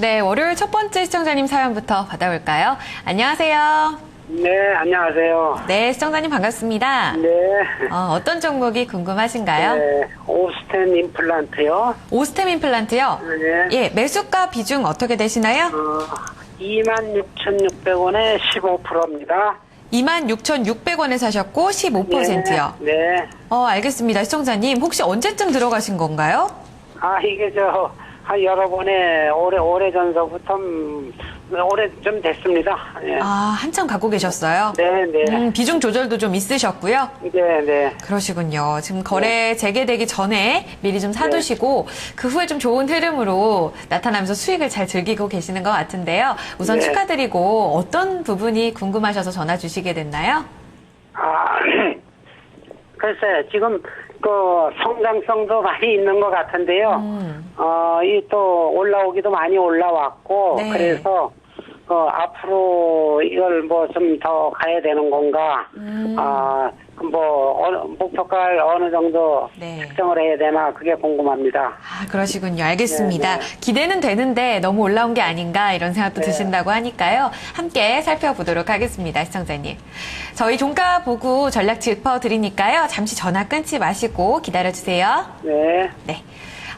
네, 월요일 첫 번째 시청자님 사연부터 받아볼까요? 안녕하세요. 네, 안녕하세요. 네, 시청자님 반갑습니다. 네. 어, 어떤 종목이 궁금하신가요? 네, 오스텐 임플란트요. 오스템 임플란트요? 네. 예, 매수가 비중 어떻게 되시나요? 어, 26,600원에 15%입니다. 26,600원에 사셨고 15%요. 네, 네. 어, 알겠습니다. 시청자님, 혹시 언제쯤 들어가신 건가요? 아, 이게 저, 한 여러 번에 오래, 오래 전서부터, 음, 오래 좀 됐습니다. 예. 아, 한참 갖고 계셨어요? 네, 네. 음, 비중 조절도 좀 있으셨고요? 네, 네. 그러시군요. 지금 거래 재개되기 전에 미리 좀 사두시고 그 후에 좀 좋은 흐름으로 나타나면서 수익을 잘 즐기고 계시는 것 같은데요. 우선 네. 축하드리고 어떤 부분이 궁금하셔서 전화 주시게 됐나요? 아, 글쎄, 지금 그 성장성도 많이 있는 것 같은데요. 음. 어, 이 또 올라오기도 많이 올라왔고, 네. 그래서 어, 앞으로 이걸 뭐 좀 더 가야 되는 건가, 음. 아, 그 뭐 어느, 목표가를 어느 정도 네. 측정을 해야 되나 그게 궁금합니다. 아, 그러시군요. 알겠습니다. 네, 네. 기대는 되는데 너무 올라온 게 아닌가 이런 생각도 네. 드신다고 하니까요. 함께 살펴보도록 하겠습니다. 시청자님. 저희 종가 보고 전략 짚어 드리니까요. 잠시 전화 끊지 마시고 기다려 주세요. 네. 네.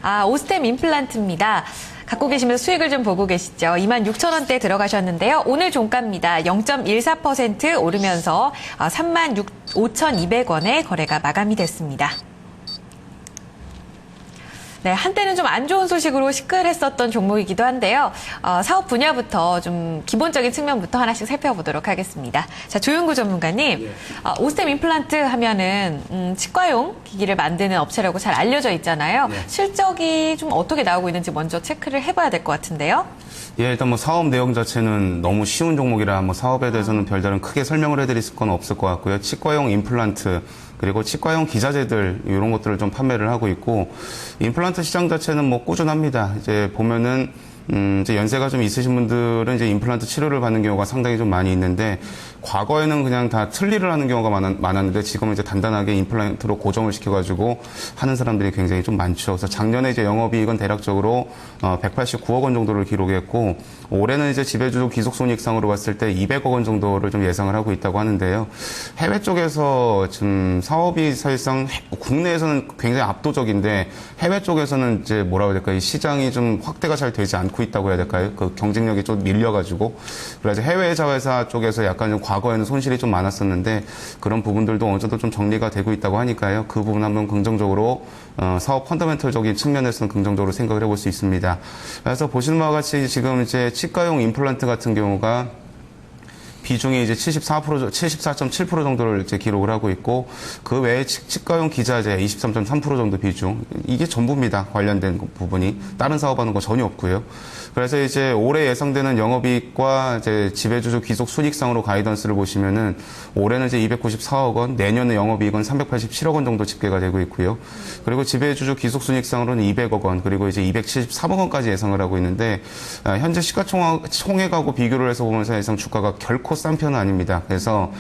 아, 오스템 임플란트입니다. 갖고 계시면서 수익을 좀 보고 계시죠. 26,000원대 들어가셨는데요. 오늘 종가입니다. 0.14% 오르면서 35,200원에 거래가 마감이 됐습니다. 네, 한때는 좀 안 좋은 소식으로 시끌했었던 종목이기도 한데요. 어, 사업 분야부터 좀 기본적인 측면부터 하나씩 살펴보도록 하겠습니다. 자, 조윤구 전문가님, 어, 오스템 임플란트 하면은 음, 치과용 기기를 만드는 업체라고 잘 알려져 있잖아요. 실적이 좀 어떻게 나오고 있는지 먼저 체크를 해봐야 될 것 같은데요. 예, 일단 뭐 사업 내용 자체는 너무 쉬운 종목이라 뭐 사업에 대해서는 별다른 크게 설명을 해드릴 건 없을 것 같고요. 치과용 임플란트 그리고 치과용 기자재들 이런 것들을 좀 판매를 하고 있고 임플란트 시장 자체는 뭐 꾸준합니다. 이제 보면은 음, 이제 연세가 좀 있으신 분들은 이제 임플란트 치료를 받는 경우가 상당히 좀 많이 있는데 과거에는 그냥 다 틀니를 하는 경우가 많았, 많았 는데 지금은 이제 단단하게 임플란트로 고정을 시켜가지고 하는 사람들이 굉장히 좀 많죠. 그래서 작년에 이제 영업이익은 대략적으로 어, 189억 원 정도를 기록했고 올해는 이제 지배주도 기속손익상으로 봤을 때 200억 원 정도를 좀 예상을 하고 있다고 하는데요. 해외 쪽에서 지금 사업이 사실상 해- 국내에서는 굉장히 압도적인데 해외 쪽에서는 이제 뭐라고 해야 될까 이 시장이 좀 확대가 잘 되지 않고 있다고 해야 될까요? 그 경쟁력이 좀 밀려가지고 그래서 해외 자회사 쪽에서 약간 좀 과거에는 손실이 좀 많았었는데 그런 부분들도 어느 정도 좀 정리가 되고 있다고 하니까요. 그 부분 한번 긍정적으로 어, 사업 펀더멘털적인 측면에서는 긍정적으로 생각을 해볼 수 있습니다. 그래서 보시는 바와 같이 지금 이제 치과용 임플란트 같은 경우가 비중이 이제 74% 74.7% 정도를 이제 기록을 하고 있고 그 외에 치- 치과용 기자재 23.3% 정도 비중 이게 전부입니다 관련된 그 부분이 다른 사업하는 거 전혀 없고요. 그래서 이제 올해 예상되는 영업이익과 이제 지배주주 귀속 순익상으로 가이던스를 보시면은 올해는 이제 294억 원, 내년에 영업이익은 387억 원 정도 집계가 되고 있고요. 그리고 지배주주 귀속 순익상으로는 200억 원, 그리고 이제 273억 원까지 예상을 하고 있는데 아, 현재 시가총액하고 비교를 해서 보면 사실상 주가가 결코 싼 편은 아닙니다. 그래서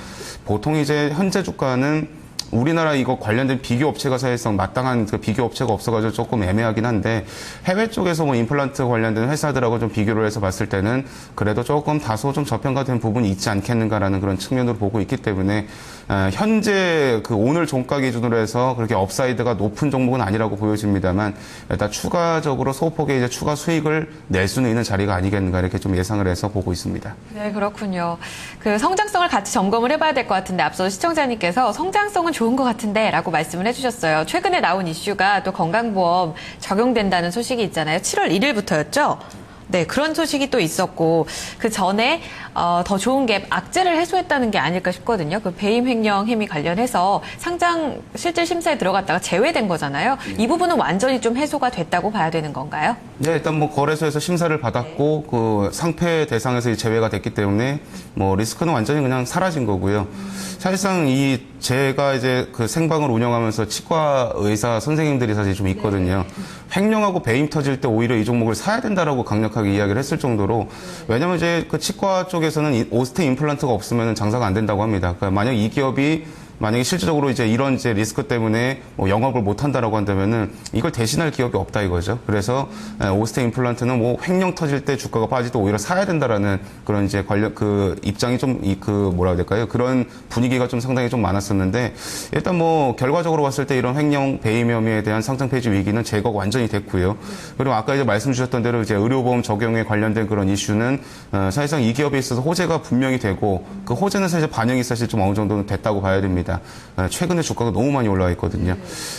보통 이제 현재 주가는 우리나라 이거 관련된 비교 업체가 사실상 마땅한 그 비교 업체가 없어가지고 조금 애매하긴 한데 해외 쪽에서 뭐 임플란트 관련된 회사들하고 좀 비교를 해서 봤을 때는 그래도 조금 다소 좀 저평가된 부분이 있지 않겠는가라는 그런 측면으로 보고 있기 때문에 어, 현재 그 오늘 종가 기준으로 해서 그렇게 업사이드가 높은 종목은 아니라고 보여집니다만 일단 추가적으로 소폭의 이제 추가 수익을 낼 수는 있는 자리가 아니겠는가 이렇게 좀 예상을 해서 보고 있습니다. 네, 그렇군요. 그 성장성을 같이 점검을 해봐야 될 것 같은데 앞서 시청자님께서 성장성은 좋은 것 같은데 라고 말씀을 해주셨어요. 최근에 나온 이슈가 또 건강보험 적용된다는 소식이 있잖아요. 7월 1일부터였죠? 네, 그런 소식이 또 있었고 그 전에 어, 더 좋은 게 악재를 해소했다는 게 아닐까 싶거든요. 그 배임 횡령 혐의 관련해서 상장 실질 심사에 들어갔다가 제외된 거잖아요. 이 부분은 완전히 좀 해소가 됐다고 봐야 되는 건가요? 네, 일단 뭐 거래소에서 심사를 받았고 그 상패 대상에서 제외가 됐기 때문에 뭐 리스크는 완전히 그냥 사라진 거고요. 사실상 이 제가 이제 그 생방을 운영하면서 치과 의사 선생님들이 사실 좀 있거든요. 횡령하고 배임 터질 때 오히려 이 종목을 사야 된다라고 강력하게 이야기를 했을 정도로 왜냐면 이제 그 치과 쪽에서는 이 오스테 임플란트가 없으면 장사가 안 된다고 합니다. 그러니까 만약 이 기업이 만약에 실질적으로 이제 이런 이제 리스크 때문에 뭐 영업을 못 한다라고 한다면은 이걸 대신할 기업이 없다 이거죠. 그래서 에, 오스테 임플란트는 뭐 횡령 터질 때 주가가 빠지도 오히려 사야 된다라는 그런 이제 관련 그 입장이 좀 이 그 뭐라 해야 될까요? 그런 분위기가 좀 상당히 좀 많았었는데 일단 뭐 결과적으로 봤을 때 이런 횡령 배임 혐의에 대한 상장 폐지 위기는 제거가 완전히 됐고요. 그리고 아까 이제 말씀 주셨던 대로 이제 의료보험 적용에 관련된 그런 이슈는 어, 사실상 이 기업에 있어서 호재가 분명히 되고 그 호재는 사실 반영이 사실 좀 어느 정도는 됐다고 봐야 됩니다. 어, 최근에 주가가 너무 많이 올라와 있거든요.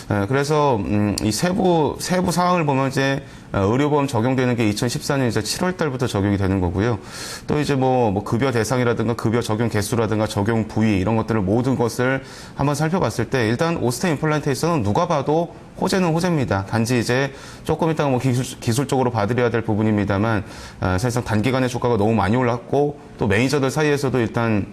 어, 그래서 음, 이 세부 세부 사항을 보면 이제 어, 의료보험 적용되는 게 2014년 이제 7월 달부터 적용이 되는 거고요. 또 이제 뭐, 뭐 급여 대상이라든가 급여 적용 개수라든가 적용 부위 이런 것들을 모든 것을 한번 살펴봤을 때 일단 오스테 임플란트에서는 누가 봐도 호재는 호재입니다. 단지 이제 조금 이따가 뭐 기술, 기술 적으로 봐드려야 될 부분입니다만 어, 사실상 단기간에 주가가 너무 많이 올랐고 또 매니저들 사이에서도 일단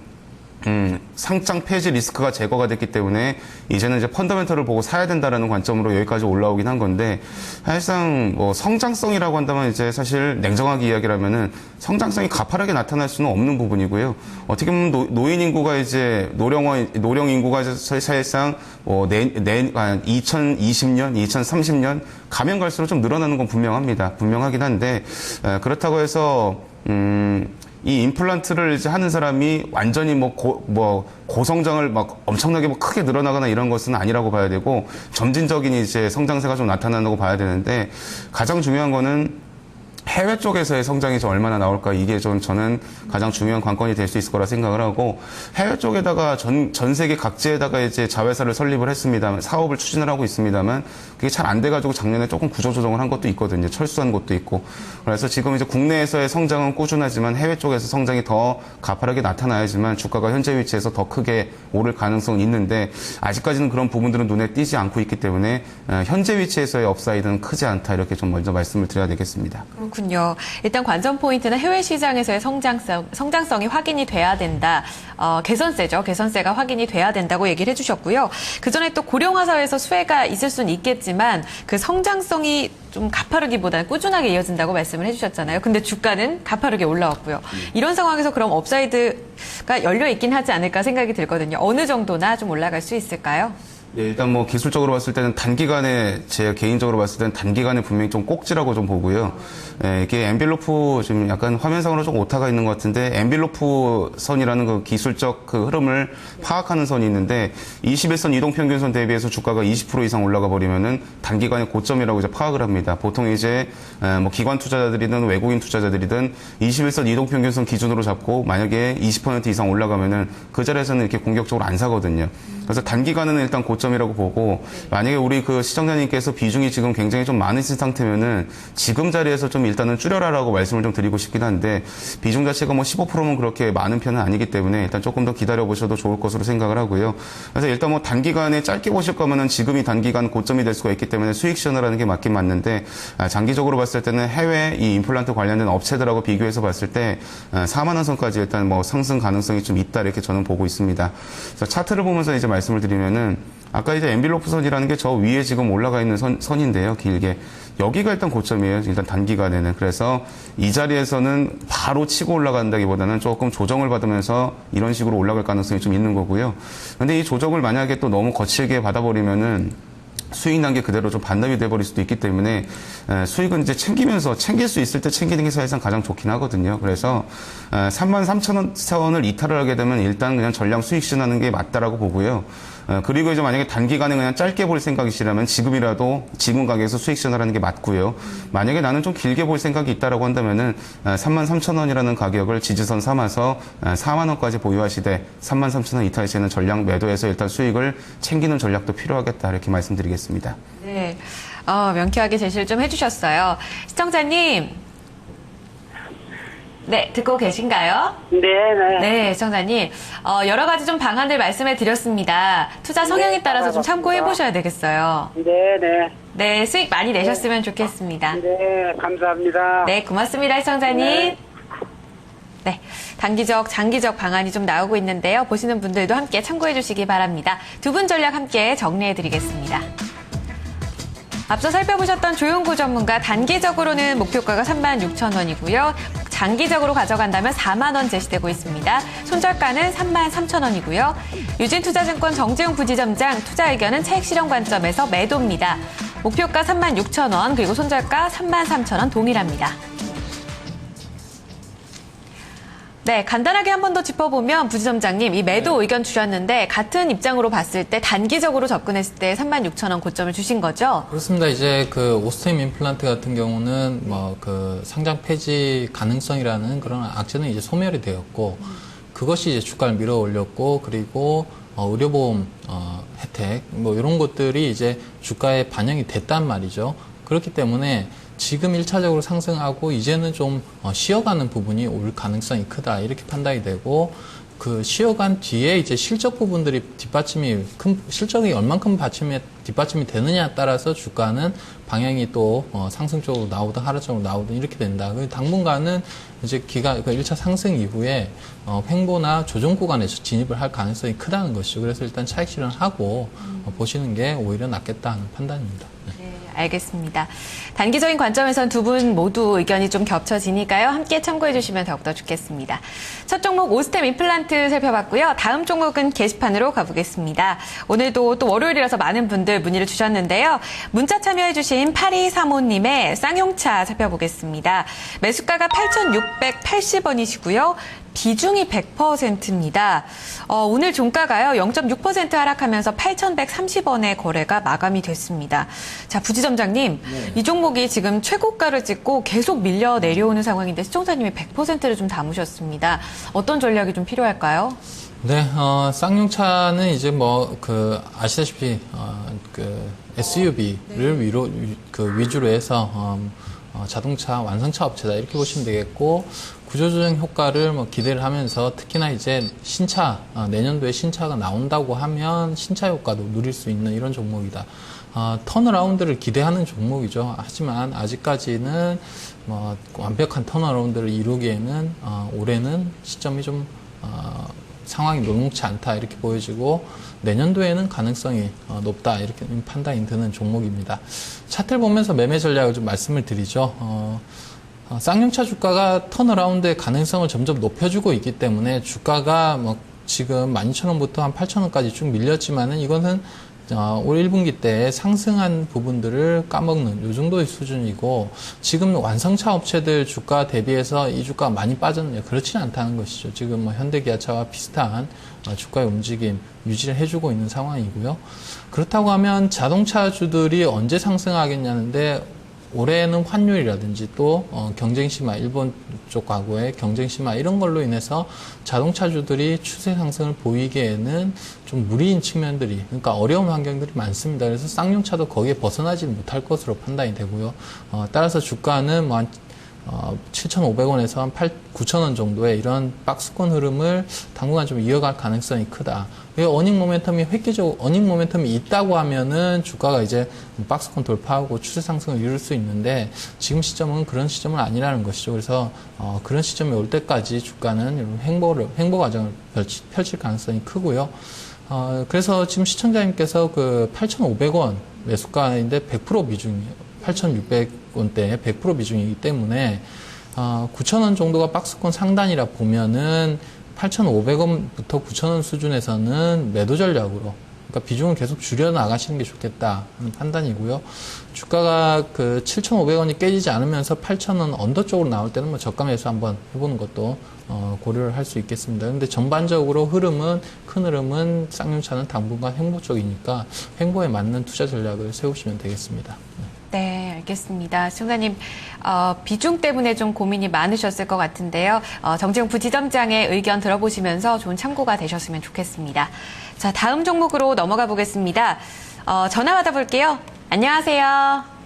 음, 상장 폐지 리스크가 제거가 됐기 때문에 이제는 이제 펀더멘털을 보고 사야 된다라는 관점으로 여기까지 올라오긴 한 건데 사실상 뭐 성장성이라고 한다면 이제 사실 냉정하게 이야기를 하면은 성장성이 가파르게 나타날 수는 없는 부분이고요. 어떻게 보면 노, 인 인구가 이제 노령화 노령 인구가 사실상 뭐내내 2020년, 2030년 가면 갈수록 좀 늘어나는 건 분명합니다. 분명하긴 한데 에, 그렇다고 해서 음. 이 임플란트를 이제 하는 사람이 완전히 뭐, 고, 뭐 고성장을 막 엄청나게 뭐 크게 늘어나거나 이런 것은 아니라고 봐야 되고 점진적인 이제 성장세가 좀 나타난다고 봐야 되는데 가장 중요한 거는 해외 쪽에서의 성장이 좀 얼마나 나올까 이게 좀 저는 가장 중요한 관건이 될 수 있을 거라 생각을 하고 해외 쪽에다가 전, 전 세계 각지에다가 이제 자회사를 설립을 했습니다만 사업을 추진을 하고 있습니다만 그게 잘 안 돼가지고 작년에 조금 구조 조정을 한 것도 있거든요 철수한 것도 있고 그래서 지금 이제 국내에서의 성장은 꾸준하지만 해외 쪽에서 성장이 더 가파르게 나타나야지만 주가가 현재 위치에서 더 크게 오를 가능성은 있는데 아직까지는 그런 부분들은 눈에 띄지 않고 있기 때문에 어, 현재 위치에서의 업사이드는 크지 않다 이렇게 좀 먼저 말씀을 드려야 되겠습니다. 그렇군요. 일단 관전 포인트는 해외 시장에서의 성장성, 성장성이 확인이 돼야 된다. 어, 개선세죠. 개선세가 확인이 돼야 된다고 얘기를 해주셨고요. 그 전에 또 고령화 사회에서 수혜가 있을 수는 있겠지만 그 성장성이 좀 가파르기보다는 꾸준하게 이어진다고 말씀을 해주셨잖아요. 근데 주가는 가파르게 올라왔고요. 이런 상황에서 그럼 업사이드가 열려 있긴 하지 않을까 생각이 들거든요. 어느 정도나 좀 올라갈 수 있을까요? 예, 일단 뭐 기술적으로 봤을 때는 단기간에 제 개인적으로 봤을 때는 단기간에 분명히 좀 꼭지라고 좀 보고요. 예, 이게 엠빌로프 지금 약간 화면상으로 좀 오타가 있는 것 같은데 엠빌로프 선이라는 그 기술적 그 흐름을 파악하는 선이 있는데 21선 이동 평균선 대비해서 주가가 20% 이상 올라가 버리면은 단기간에 고점이라고 이제 파악을 합니다. 보통 이제 에, 뭐 기관 투자자들이든 외국인 투자자들이든 21선 이동 평균선 기준으로 잡고 만약에 20% 이상 올라가면은 그 자리에서는 이렇게 공격적으로 안 사거든요. 그래서 단기간은 일단 고 점이라고 보고 만약에 우리 그 시청자님께서 비중이 지금 굉장히 좀 많으신 상태면은 지금 자리에서 좀 일단은 줄여라라고 말씀을 좀 드리고 싶긴 한데 비중 자체가 뭐 15%면 그렇게 많은 편은 아니기 때문에 일단 조금 더 기다려 보셔도 좋을 것으로 생각을 하고요. 그래서 일단 뭐 단기간에 짧게 보실 거면은 지금이 단기간 고점이 될 수가 있기 때문에 수익 시전을 하는 게 맞긴 맞는데 아, 장기적으로 봤을 때는 해외 이 임플란트 관련된 업체들하고 비교해서 봤을 때 4만 원 선까지 일단 뭐 상승 가능성이 좀 있다 이렇게 저는 보고 있습니다. 그래서 차트를 보면서 이제 말씀을 드리면은 아까 이제 엠빌로프 선이라는 게 저 위에 지금 올라가 있는 선, 선인데요. 길게. 여기가 일단 고점이에요. 일단 단기간에는. 그래서 이 자리에서는 바로 치고 올라간다기보다는 조금 조정을 받으면서 이런 식으로 올라갈 가능성이 좀 있는 거고요. 근데 이 조정을 만약에 또 너무 거칠게 받아버리면은 수익 난 게 그대로 좀 반납이 돼버릴 수도 있기 때문에 에, 수익은 이제 챙기면서 챙길 수 있을 때 챙기는 게 사실상 가장 좋긴 하거든요. 그래서 에, 3만 3천 원 사원을 이탈을 하게 되면 일단 그냥 전량 수익 실현하는 게 맞다라고 보고요. 에, 그리고 이제 만약에 단기간에 그냥 짧게 볼 생각이시라면 지금이라도 지금 가격에서 수익 실현하는 게 맞고요. 만약에 나는 좀 길게 볼 생각이 있다라고 한다면은 에, 3만 3천 원이라는 가격을 지지선 삼아서 에, 4만 원까지 보유하시되 3만 3천 원 이탈 시에는 전량 매도해서 일단 수익을 챙기는 전략도 필요하겠다 이렇게 말씀드리겠습니다. 네. 어, 명쾌하게 제시를 좀 해주셨어요. 시청자님. 네, 듣고 계신가요? 네, 네. 네, 시청자님. 어, 여러 가지 좀 방안들 말씀해 드렸습니다. 투자 성향에 네, 따라서 좀 참고해. 보셔야 되겠어요. 네, 네. 네, 수익 많이 내셨으면 좋겠습니다. 네, 감사합니다. 네, 고맙습니다, 시청자님. 네. 네, 단기적, 장기적 방안이 좀 나오고 있는데요. 보시는 분들도 함께 참고해 주시기 바랍니다. 두 분 전략 함께 정리해 드리겠습니다. 앞서 살펴보셨던 조용구 전문가 단기적으로는 목표가가 36,000원이고요. 장기적으로 가져간다면 4만 원 제시되고 있습니다. 손절가는 3만 3천 원이고요. 유진투자증권 정재용 부지점장 투자 의견은 차익 실현 관점에서 매도입니다. 목표가 3만 6천 원 그리고 손절가 3만 3천 원 동일합니다. 네, 간단하게 한 번 더 짚어보면 부지점장님 이 매도 의견 주셨는데 같은 입장으로 봤을 때 단기적으로 접근했을 때 3만 6천 원 고점을 주신 거죠? 그렇습니다. 이제 그 오스템 임플란트 같은 경우는 뭐 그 상장 폐지 가능성이라는 그런 악재는 이제 소멸이 되었고 그것이 이제 주가를 밀어 올렸고 그리고 어, 의료보험 어, 혜택 뭐 이런 것들이 이제 주가에 반영이 됐단 말이죠. 그렇기 때문에 지금 일차적으로 상승하고 이제는 좀 어, 쉬어가는 부분이 올 가능성이 크다 이렇게 판단이 되고 그 쉬어간 뒤에 이제 실적 부분들이 뒷받침이 큰 실적이 얼만큼 받침에 뒷받침이 되느냐에 따라서 주가는 방향이 또 어, 상승 쪽으로 나오든 하락 쪽으로 나오든 이렇게 된다. 그 당분간은 이제 기간 그 1차 상승 이후에 어, 횡보나 조정 구간에서 진입을 할 가능성이 크다는 것이죠. 그래서 일단 차익 실현하고 어, 보시는 게 오히려 낫겠다 하는 판단입니다. 네. 네, 알겠습니다. 단기적인 관점에선 두 분 모두 의견이 좀 겹쳐지니까요. 함께 참고해 주시면 더욱더 좋겠습니다. 첫 종목 오스템 임플란트 살펴봤고요. 다음 종목은 게시판으로 가보겠습니다. 오늘도 또 월요일이라서 많은 분들 문의를 주셨는데요. 문자 참여해 주신 8235님의 쌍용차 살펴보겠습니다. 매수가가 8,680원이시고요. 비중이 100%입니다. 어, 오늘 종가가요, 0.6% 하락하면서 8,130원의 거래가 마감이 됐습니다. 자, 부지점장님, 이 종목이 지금 최고가를 찍고 계속 밀려 내려오는 상황인데 시청자님이 100%를 좀 담으셨습니다. 어떤 전략이 좀 필요할까요? 네, 어, 쌍용차는 이제 뭐, 그, 아시다시피, 어, 그, SUV를 위로, 위- 그 위주로 해서, 어, 어, 자동차 완성차 업체다. 이렇게 보시면 되겠고, 구조조정 효과를 뭐 기대를 하면서 특히나 이제 신차, 어, 내년도에 신차가 나온다고 하면 신차 효과도 누릴 수 있는 이런 종목이다. 어, 턴어라운드를 기대하는 종목이죠. 하지만 아직까지는 뭐 완벽한 턴어라운드를 이루기에는 어, 올해는 시점이 좀 어, 상황이 녹록치 않다 이렇게 보여지고 내년도에는 가능성이 어, 높다 이렇게 판단이 드는 종목입니다. 차트를 보면서 매매 전략을 좀 말씀을 드리죠. 어, 어, 쌍용차 주가가 턴어라운드의 가능성을 점점 높여주고 있기 때문에 주가가 뭐 지금 12,000원부터 한 8,000원까지 쭉 밀렸지만은 이것은 어, 올 1분기 때 상승한 부분들을 까먹는 요 정도의 수준이고 지금 완성차 업체들 주가 대비해서 이 주가가 많이 빠졌느냐 그렇지는 않다는 것이죠. 지금 뭐 현대기아차와 비슷한 어, 주가의 움직임 유지를 해주고 있는 상황이고요. 그렇다고 하면 자동차주들이 언제 상승하겠냐는데 올해는 환율이라든지 또 어, 경쟁 심화, 일본 쪽하고의 경쟁 심화 이런 걸로 인해서 자동차주들이 추세 상승을 보이기에는 좀 무리인 측면들이 그러니까 어려운 환경들이 많습니다. 그래서 쌍용차도 거기에 벗어나지 못할 것으로 판단이 되고요. 어, 따라서 주가는 뭐한 어, 7,500원에서 한 8, 9,000원 정도의 이런 박스권 흐름을 당분간 좀 이어갈 가능성이 크다. 이 어닝 모멘텀이 획기적 어닝 모멘텀이 있다고 하면은 주가가 이제 박스권 돌파하고 추세 상승을 이룰 수 있는데 지금 시점은 그런 시점은 아니라는 것이죠. 그래서 어, 그런 시점이 올 때까지 주가는 이런 횡보를 횡보 과정을 펼치, 펼칠 가능성이 크고요. 어, 그래서 지금 시청자님께서 그 8,500원 매수가인데 100% 비중이에요. 8,600원대 100% 비중이기 때문에 어, 9,000원 정도가 박스권 상단이라 보면은 8,500원부터 9,000원 수준에서는 매도 전략으로 그러니까 비중을 계속 줄여 나가시는 게 좋겠다 하는 판단이고요. 주가가 그 7,500원이 깨지지 않으면서 8,000원 언더 쪽으로 나올 때는 뭐 저가 매수 한번 해보는 것도 어, 고려를 할 수 있겠습니다. 근데 전반적으로 흐름은 큰 흐름은 쌍용차는 당분간 횡보 쪽이니까 횡보에 맞는 투자 전략을 세우시면 되겠습니다. 알겠습니다. 시청자님, 어, 비중 때문에 좀 고민이 많으셨을 것 같은데요. 어, 정재용 부지점장의 의견 들어보시면서 좋은 참고가 되셨으면 좋겠습니다. 자, 다음 종목으로 넘어가 보겠습니다. 어, 전화 받아볼게요. 안녕하세요.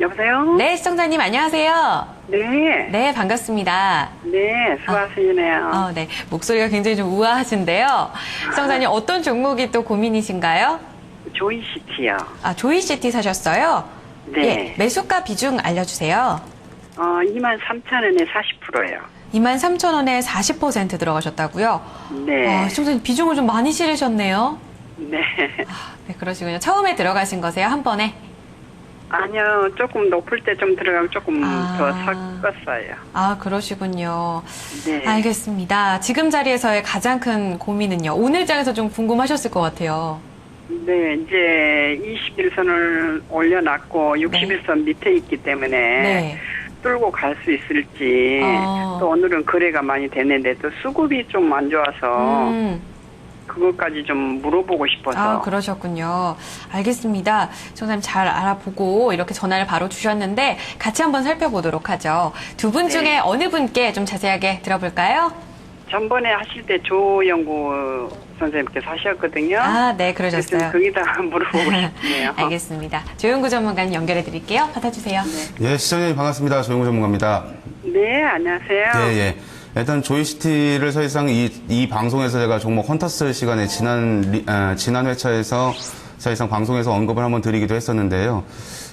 여보세요? 네, 시청자님, 안녕하세요. 네. 네, 반갑습니다. 네, 수고하시네요. 어, 네. 목소리가 굉장히 좀 우아하신데요. 시청자님, 어떤 종목이 또 고민이신가요? 조이시티요. 아, 조이시티 사셨어요? 네. 예, 매수가 비중 알려주세요. 어, 2만 3천 원에 40%예요. 23,000원에 40% 들어가셨다고요? 네. 아, 시청자님 비중을 좀 많이 실으셨네요. 네. 네, 그러시군요. 처음에 들어가신 거세요? 한 번에? 아니요, 조금 높을 때 좀 들어가면 조금 아. 더 섞었어요. 아, 그러시군요. 네. 알겠습니다. 지금 자리에서의 가장 큰 고민은요. 오늘 장에서 좀 궁금하셨을 것 같아요. 네, 이제 21선을 올려놨고 61선 밑에 있기 때문에 네. 뚫고 갈 수 있을지 어. 또 오늘은 거래가 많이 됐는데 또 수급이 좀 안 좋아서 음. 그것까지 좀 물어보고 싶어서 아, 그러셨군요. 알겠습니다. 정사님 잘 알아보고 이렇게 전화를 바로 주셨는데 같이 한번 살펴보도록 하죠. 두분 네. 중에 어느 분께 좀 자세하게 들어볼까요? 전번에 하실 때 조영구 선생님께서 하셨거든요. 아, 네, 그러셨어요. 거기다 물어보고 싶네요. 알겠습니다. 조영구 전문가님 연결해 드릴게요. 받아주세요. 예, 시청자님 반갑습니다. 조영구 전문가입니다. 네, 안녕하세요. 예, 예. 일단 조이시티를 사실상 이, 이 방송에서 제가 종목 헌터스 시간에 지난, 리- 아, 지난 회차에서 사실상 방송에서 언급을 한번 드리기도 했었는데요.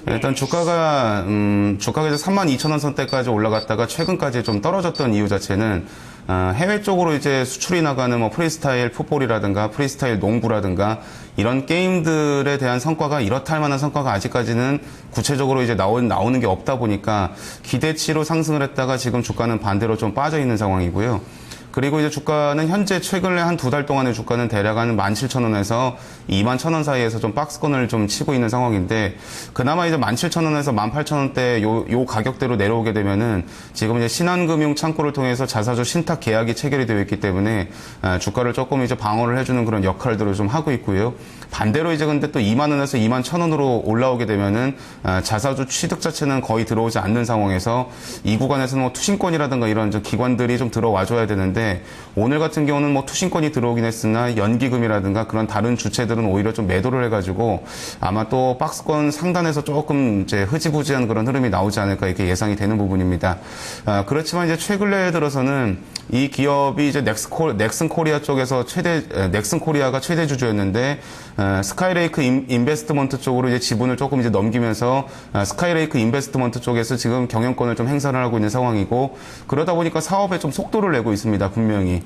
일단 주가가, 음, 주가가 이제 32,000원 선대까지 올라갔다가 최근까지 좀 떨어졌던 이유 자체는 어, 해외 쪽으로 이제 수출이 나가는 뭐 프리스타일 풋볼이라든가 프리스타일 농구라든가 이런 게임들에 대한 성과가 이렇다 할 만한 성과가 아직까지는 구체적으로 이제 나오, 나오는 게 없다 보니까 기대치로 상승을 했다가 지금 주가는 반대로 좀 빠져 있는 상황이고요. 그리고 이제 주가는 현재 최근에 한 두 달 동안의 주가는 대략 한 17,000원에서 21,000원 사이에서 좀 박스권을 좀 치고 있는 상황인데 그나마 이제 17,000원에서 18,000원대 요, 요 가격대로 내려오게 되면은 지금 이제 신한금융 창구를 통해서 자사주 신탁 계약이 체결이 되어 있기 때문에 아, 주가를 조금 이제 방어를 해주는 그런 역할들을 좀 하고 있고요. 반대로 이제 근데 또 2만 원에서 2만 1,000원으로 올라오게 되면은 아, 자사주 취득 자체는 거의 들어오지 않는 상황에서 이 구간에서는 뭐 투신권이라든가 이런 저 기관들이 좀 들어와 줘야 되는데 오늘 같은 경우는 뭐 투신권이 들어오긴 했으나 연기금이라든가 그런 다른 주체들은 오히려 좀 매도를 해가지고 아마 또 박스권 상단에서 조금 이제 흐지부지한 그런 흐름이 나오지 않을까 이렇게 예상이 되는 부분입니다. 아, 그렇지만 이제 최근에 들어서는 이 기업이 이제 넥스코, 넥슨 코리아 쪽에서 최대, 에, 넥슨 코리아가 최대 주주였는데, 어, 스카이레이크 인, 인베스트먼트 쪽으로 이제 지분을 조금 이제 넘기면서, 어, 스카이레이크 인베스트먼트 쪽에서 지금 경영권을 좀 행사를 하고 있는 상황이고, 그러다 보니까 사업에 좀 속도를 내고 있습니다, 분명히.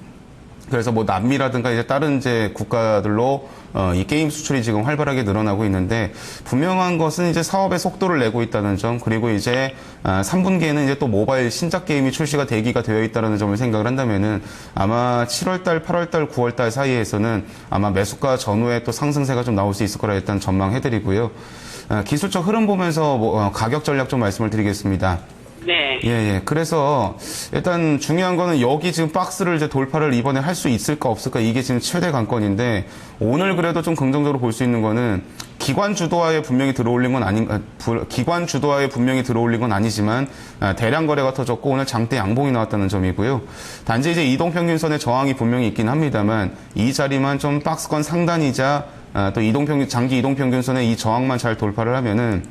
그래서 뭐 남미라든가 이제 다른 이제 국가들로 어, 이 게임 수출이 지금 활발하게 늘어나고 있는데 분명한 것은 이제 사업의 속도를 내고 있다는 점 그리고 이제 아, 3분기에는 이제 또 모바일 신작 게임이 출시가 대기가 되어 있다는 점을 생각을 한다면은 아마 7월달, 8월달, 9월달 사이에서는 아마 매수가 전후에 또 상승세가 좀 나올 수 있을 거라 일단 전망해드리고요. 아, 기술적 흐름 보면서 뭐, 어, 가격 전략 좀 말씀을 드리겠습니다. 네. 예, 예. 그래서 일단 중요한 거는 여기 지금 박스를 이제 돌파를 이번에 할 수 있을까 없을까 이게 지금 최대 관건인데 오늘 그래도 좀 긍정적으로 볼 수 있는 거는 기관 주도화에 분명히 들어올린 건 아닌, 아, 부- 기관 주도화에 분명히 들어올린 건 아니지만 아, 대량 거래가 터졌고 오늘 장대 양봉이 나왔다는 점이고요. 단지 이제 이동 평균선의 저항이 분명히 있긴 합니다만 이 자리만 좀 박스권 상단이자 아, 또 이동 평균, 장기 이동 평균선의 이 저항만 잘 돌파를 하면은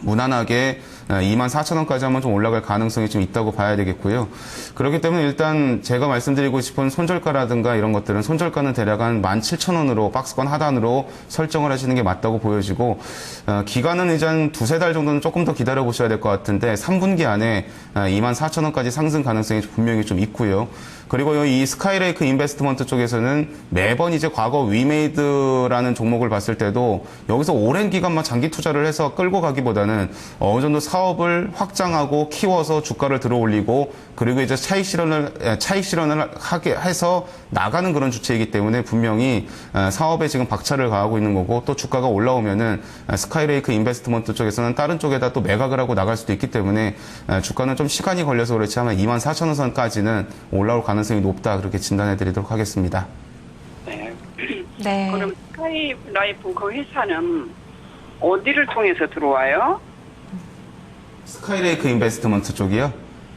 무난하게 2만 4천 원까지 한번 좀 올라갈 가능성이 좀 있다고 봐야 되겠고요. 그렇기 때문에 일단 제가 말씀드리고 싶은 손절가라든가 이런 것들은 손절가는 대략 한 17,000원으로 박스권 하단으로 설정을 하시는 게 맞다고 보여지고 어, 기간은 이제 한 두세 달 정도는 조금 더 기다려 보셔야 될 것 같은데 3분기 안에 2만 4천 원까지 상승 가능성이 분명히 좀 있고요. 그리고 이 스카이레이크 인베스트먼트 쪽에서는 매번 이제 과거 위메이드라는 종목을 봤을 때도 여기서 오랜 기간만 장기 투자를 해서 끌고 가기보다는 어느 정도 사업을 확장하고 키워서 주가를 들어 올리고 그리고 이제 차익 실현을 에, 차익 실현을 하게 해서 나가는 그런 주체이기 때문에 분명히 에, 사업에 지금 박차를 가하고 있는 거고 또 주가가 올라오면은 에, 스카이레이크 인베스트먼트 쪽에서는 다른 쪽에다 또 매각을 하고 나갈 수도 있기 때문에 에, 주가는 좀 시간이 걸려서 그렇지 아마 2만 4천 원 선까지는 올라올 가능성이 높다 그렇게 진단해 드리도록 하겠습니다. 네. 네. 그럼 스카이 라이프 그 회사는 어디를 통해서 들어와요? 스카이레이크 인베스트먼트 쪽이요?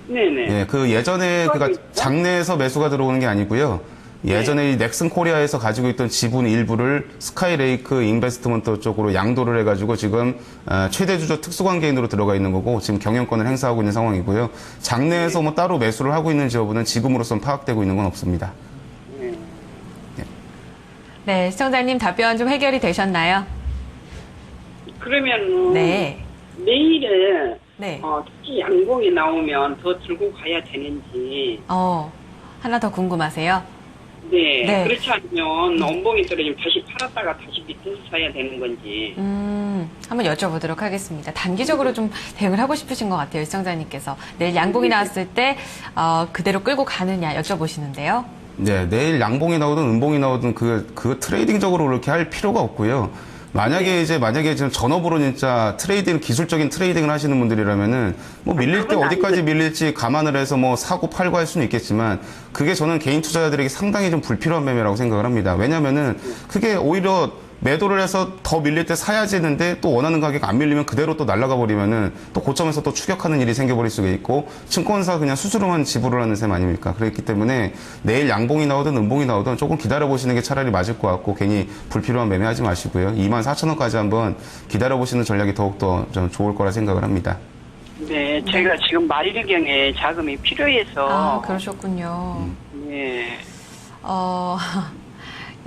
네네. 예, 그 예전에 그가 장내에서 매수가 들어오는 게 아니고요. 예전에 이 넥슨 코리아에서 가지고 있던 지분 일부를 스카이레이크 인베스트먼트 쪽으로 양도를 해가지고 지금 어, 최대 주주 특수관계인으로 들어가 있는 거고 지금 경영권을 행사하고 있는 상황이고요. 장내에서 뭐 따로 매수를 하고 있는지 여부는 지금으로선 파악되고 있는 건 없습니다. 네, 시청자님 답변 좀 해결이 되셨나요? 그러면 네. 내일에 네. 어, 특히 양봉이 나오면 더 들고 가야 되는지 어, 하나 더 궁금하세요? 네. 네. 그렇지 않으면 원봉이 떨어지면 다시 팔았다가 다시 밑에서 사야 되는 건지. 음, 한번 여쭤보도록 하겠습니다. 단기적으로 좀 대응을 하고 싶으신 것 같아요, 시청자님께서. 내일 양봉이 나왔을 때, 어, 그대로 끌고 가느냐 여쭤보시는데요. 네, 내일 양봉이 나오든 음봉이 나오든 그, 그 트레이딩적으로 그렇게 할 필요가 없고요. 만약에 이제, 만약에 지금 전업으로 진짜 트레이딩, 기술적인 트레이딩을 하시는 분들이라면은 뭐 밀릴 때 어디까지 밀릴지 감안을 해서 뭐 사고 팔고 할 수는 있겠지만 그게 저는 개인 투자자들에게 상당히 좀 불필요한 매매라고 생각을 합니다. 왜냐면은 그게 오히려 매도를 해서 더 밀릴 때 사야지 했는데 또 원하는 가격 안 밀리면 그대로 또 날아가 버리면은 또 고점에서 또 추격하는 일이 생겨버릴 수가 있고 증권사 그냥 수수료만 지불을 하는 셈 아닙니까? 그렇기 때문에 내일 양봉이 나오든 음봉이 나오든 조금 기다려 보시는 게 차라리 맞을 것 같고 괜히 불필요한 매매하지 마시고요. 2만 4천 원까지 한번 기다려 보시는 전략이 더욱더 좀 좋을 거라 생각을 합니다. 네, 제가 지금 말일경에 자금이 필요해서. 아, 그러셨군요. 네. 어,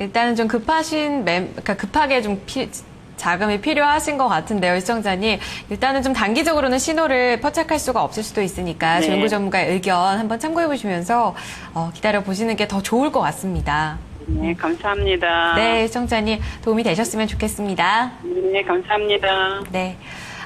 일단은 좀 급하신, 매, 그러니까 급하게 좀 피- 자금이 필요하신 것 같은데요, 시청자님. 일단은 좀 단기적으로는 신호를 포착할 수가 없을 수도 있으니까 네. 조영구 전문가의 의견 한번 참고해 보시면서 어, 기다려 보시는 게 더 좋을 것 같습니다. 네, 감사합니다. 네, 시청자님 도움이 되셨으면 좋겠습니다. 네, 감사합니다. 네.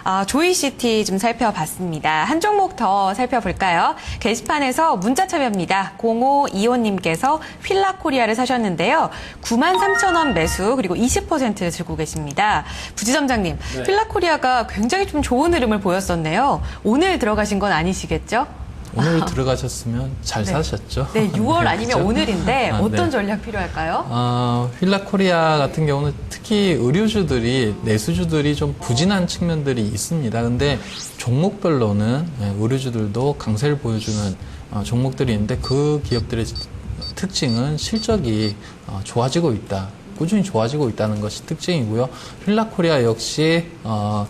아, 조이시티 좀 살펴봤습니다. 한 종목 더 살펴볼까요? 게시판에서 문자 참여입니다. 0525님께서 휠라코리아를 사셨는데요. 9만 3천 원 매수 그리고 20% 들고 계십니다. 부지점장님, 휠라코리아가 굉장히 좀 좋은 흐름을 보였었네요. 오늘 들어가신 건 아니시겠죠? 오늘 들어가셨으면 잘 사셨죠? 네, 6월 아니면? 오늘인데 아, 어떤 네. 전략 필요할까요? 어, 휠라 코리아 같은 경우는 특히 의류주들이 내수주들이 좀 부진한 측면들이 있습니다. 근데 종목별로는 예, 의류주들도 강세를 보여주는 어, 종목들이 있는데 그 기업들의 특징은 실적이 어, 좋아지고 있다. 꾸준히 좋아지고 있다는 것이 특징이고요. 휠라 코리아 역시 어,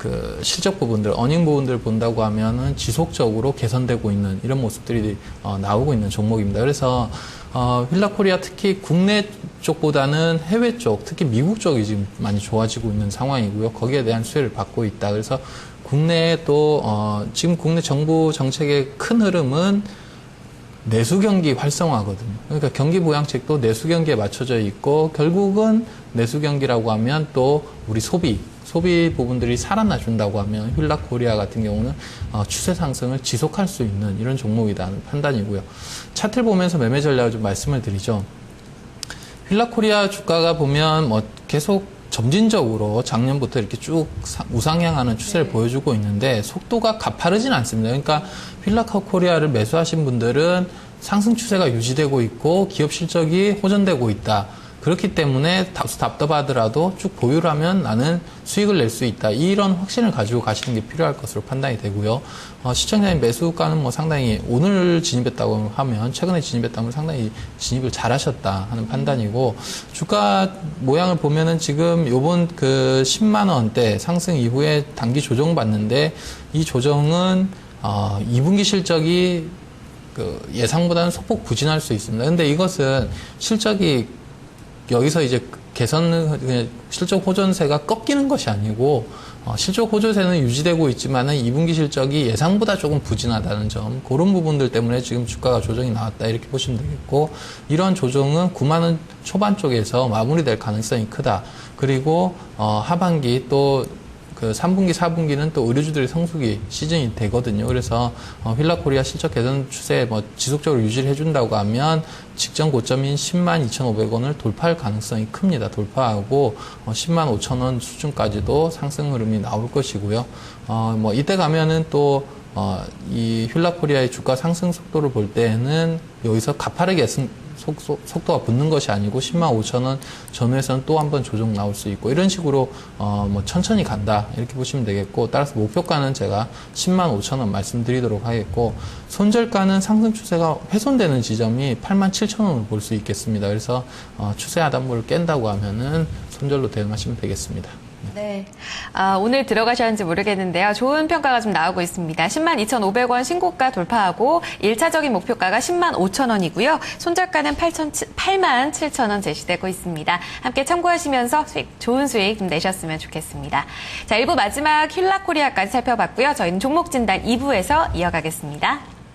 그 실적 부분들, 어닝 부분들 본다고 하면은 지속적으로 개선되고 있는 이런 모습들이 어, 나오고 있는 종목입니다. 그래서 어, 휠라코리아 특히 국내 쪽보다는 해외 쪽, 특히 미국 쪽이 지금 많이 좋아지고 있는 상황이고요. 거기에 대한 수혜를 받고 있다. 그래서 국내에 또 어, 지금 국내 정부 정책의 큰 흐름은 내수 경기 활성화거든요. 그러니까 경기 부양책도 내수 경기에 맞춰져 있고 결국은 내수 경기라고 하면 또 우리 소비 소비 부분들이 살아나 준다고 하면 휠라 코리아 같은 경우는 어, 추세 상승을 지속할 수 있는 이런 종목이라는 판단이고요. 차트를 보면서 매매 전략을 좀 말씀을 드리죠. 휠라 코리아 주가가 보면 뭐 계속 점진적으로 작년부터 이렇게 쭉 사- 우상향하는 추세를 보여주고 있는데 속도가 가파르진 않습니다. 그러니까 휠라 코리아를 매수하신 분들은 상승 추세가 유지되고 있고 기업 실적이 호전되고 있다. 그렇기 때문에 답답하더라도 쭉 보유를 하면 나는 수익을 낼 수 있다. 이런 확신을 가지고 가시는 게 필요할 것으로 판단이 되고요. 어, 시청자님 매수가는 뭐 상당히 오늘 진입했다고 하면 최근에 진입했다면 상당히 진입을 잘하셨다 하는 판단이고 주가 모양을 보면은 지금 요번 그 10만 원대 상승 이후에 단기 조정 받는데 이 조정은 어, 2분기 실적이 그 예상보다는 소폭 부진할 수 있습니다. 근데 이것은 실적이 여기서 이제 개선 그냥 실적 호전세가 꺾이는 것이 아니고 어, 실적 호전세는 유지되고 있지만은 2분기 실적이 예상보다 조금 부진하다는 점 그런 부분들 때문에 지금 주가가 조정이 나왔다 이렇게 보시면 되겠고 이런 조정은 9만 원 초반 쪽에서 마무리될 가능성이 크다. 그리고 어, 하반기 또 그 3분기, 4분기는 또 의료주들의 성수기 시즌이 되거든요. 그래서 어, 휠라코리아 실적 개선 추세 뭐 지속적으로 유지를 해준다고 하면 직전 고점인 10만 2,500원을 돌파할 가능성이 큽니다. 돌파하고 어, 10만 5천 원 수준까지도 상승 흐름이 나올 것이고요. 어, 뭐 이때 가면은 또 어, 이 휠라코리아의 주가 상승 속도를 볼 때는 여기서 가파르게 승, 속, 속, 속 도가 붙는 것이 아니고 10만 5천 원 전후에서는 또 한 번 조정 나올 수 있고 이런 식으로 어, 뭐 천천히 간다 이렇게 보시면 되겠고 따라서 목표가는 제가 10만 5천 원 말씀드리도록 하겠고 손절가는 상승 추세가 훼손되는 지점이 8만 7천 원을 볼 수 있겠습니다. 그래서 어, 추세 하단부를 깬다고 하면은 손절로 대응하시면 되겠습니다. 네. 아, 오늘 들어가셨는지 모르겠는데요. 좋은 평가가 좀 나오고 있습니다. 10만 2,500원 신고가 돌파하고 1차적인 목표가가 10만 5천 원이고요. 손절가는 8천, 8만 7천 원 제시되고 있습니다. 함께 참고하시면서 수익, 좋은 수익 좀 내셨으면 좋겠습니다. 자, 1부 마지막 힐라 코리아까지 살펴봤고요. 저희는 종목 진단 2부에서 이어가겠습니다.